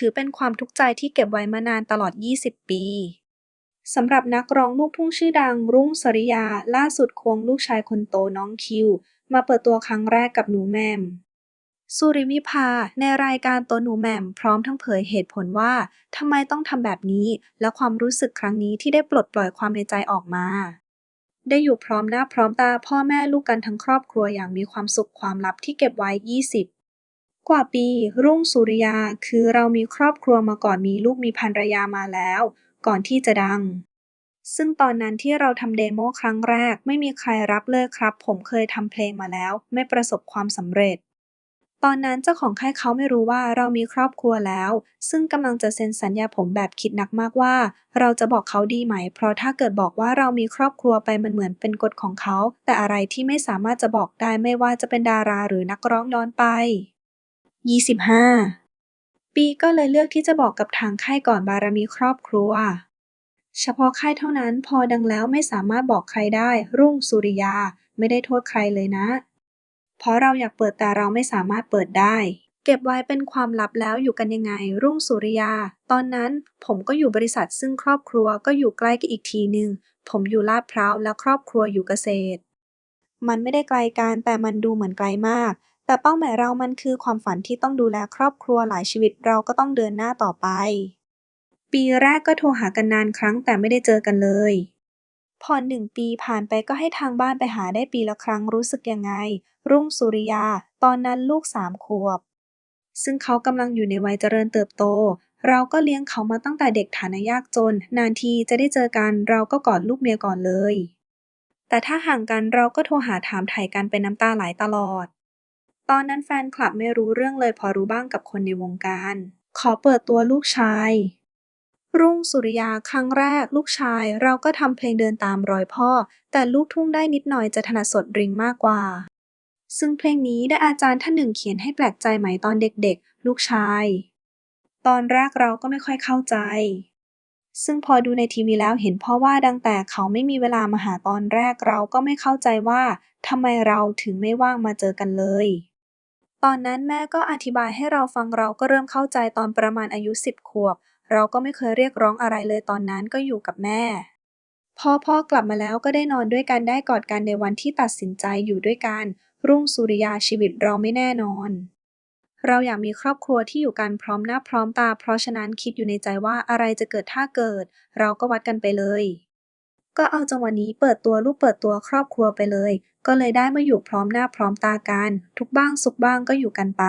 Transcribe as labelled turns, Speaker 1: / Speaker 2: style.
Speaker 1: ถือเป็นความทุกข์ใจที่เก็บไว้มานานตลอด 20 ปีสำหรับนักร้องลูกทุ่งชื่อดังรุ่งสริยา ล่าสุดควงลูกชายคนโตน้องคิว มาเปิดตัวครั้งแรกกับหนูแมมสุริวิภาในรายการตัวหนูแหม่มพร้อมทั้งเผยเหตุผลว่าทำไมต้องทำแบบนี้ และความรู้สึกครั้งนี้ที่ได้ปลดปล่อยความในใจออกมา ได้อยู่พร้อมหน้าพร้อมตาพ่อแม่ลูกกันทั้งครอบครัวอย่างมีความสุขความลับที่เก็บไว้ 20 กว่าปี รุ่ง สุริยา คือเรามีครอบครัวมาก่อนมีลูกมีภรรยามาแล้ว ก่อนที่จะดัง ซึ่งตอนนั้นที่เราทำเดโมครั้งแรก ไม่มีใครรับเลยครับ ผมเคยทำเพลงมาแล้ว ไม่ประสบความสำเร็จ ตอนนั้นเจ้าของค่ายเขาไม่รู้ว่าเรามีครอบครัวแล้ว ซึ่งกำลังจะเซ็นสัญญาผมแบบคิดหนักมากว่า เราจะบอกเขาดีไหม เพราะถ้าเกิดบอกว่าเรามีครอบครัวไปมันเหมือนเป็นกฎของเขา แต่อะไรที่ไม่สามารถจะบอกได้ไม่ว่าจะเป็นดาราหรือนักร้องย้อนไป 25 ปีก็เลยเลือกที่จะบอกกับทางค่ายก่อนบารมีครอบครัว เฉพาะค่ายเท่านั้นพอดังแล้วไม่สามารถบอกใครได้ รุ่งสุริยาไม่ได้โทษใครเลยนะ เพราะเราอยากเปิดแต่เราไม่สามารถเปิดได้ เก็บไว้เป็นความลับแล้วอยู่กันยังไง รุ่งสุริยา ตอนนั้นผมก็อยู่บริษัทซึ่งครอบครัวก็อยู่ใกล้กันอีกทีหนึ่งผมอยู่ลาดพร้าวและครอบครัวอยู่เกษตร มันไม่ได้ไกลกันแต่มันดูเหมือนไกลมาก แต่เป้าหมายเรามันคือความฝันที่ต้องดูแลครอบครัวหลายชีวิตเราก็ต้องเดินหน้าต่อไป ปีแรกก็โทรหากันนานครั้งแต่ไม่ได้เจอกันเลย พอหนึ่งปีผ่านไปก็ให้ทางบ้านไปหาได้ปีละครั้งรู้สึกยังไง รุ่งสุริยา ตอนนั้นลูกสามขวบ ซึ่งเขากำลังอยู่ในวัยเจริญเติบโต เราก็เลี้ยงเขามาตั้งแต่เด็กฐานะยากจน นานทีจะได้เจอกันเราก็กอดลูกเมียก่อนเลย แต่ถ้าห่างกันเราก็โทรหาถามไถ่กันเป็นน้ำตาไหลตลอด ตอนนั้นแฟนคลับไม่รู้เรื่องเลยพอรู้บ้างกับคนในวงการ ขอเปิดตัวลูกชาย รุ่งสุริยาครั้งแรกลูกชายเราก็ทำเพลงเดินตามรอยพ่อ แต่ลูกทุ่งได้นิดหน่อยจะถนัดสดริงมากกว่า ซึ่งเพลงนี้ได้อาจารย์ท่านหนึ่งเขียนให้แปลกใจไหมตอนเด็กๆ ลูกชาย ตอนแรกเราก็ไม่ค่อยเข้าใจ ซึ่งพอดูในทีวีแล้วเห็นพ่อว่าดังแต่เขาไม่มีเวลามาหาตอนแรกเราก็ไม่เข้าใจว่าทำไมเราถึงไม่ว่างมาเจอกันเลย ตอนนั้นแม่ก็อธิบายให้เราฟังเราก็เริ่มเข้าใจตอนประมาณอายุ 10 ขวบ เราก็ไม่เคยเรียกร้องอะไรเลยตอนนั้นก็อยู่กับแม่ พอพ่อกลับมาแล้วก็ได้นอนด้วยกันได้กอดกันในวันที่ตัดสินใจอยู่ด้วยกัน รุ่งสุริยาชีวิตเราไม่แน่นอน เราอยากมีครอบครัวที่อยู่กันพร้อมหน้าพร้อมตา เพราะฉะนั้นคิดอยู่ในใจว่าอะไรจะเกิดถ้าเกิด เราก็วัดกันไปเลย ก็เอาจังหวะนี้เปิดตัวลูกเปิดตัวครอบครัวไปเลย ก็เลยได้มาอยู่พร้อมหน้าพร้อมตากัน ทุกบ้างสุขบ้างก็อยู่กันไป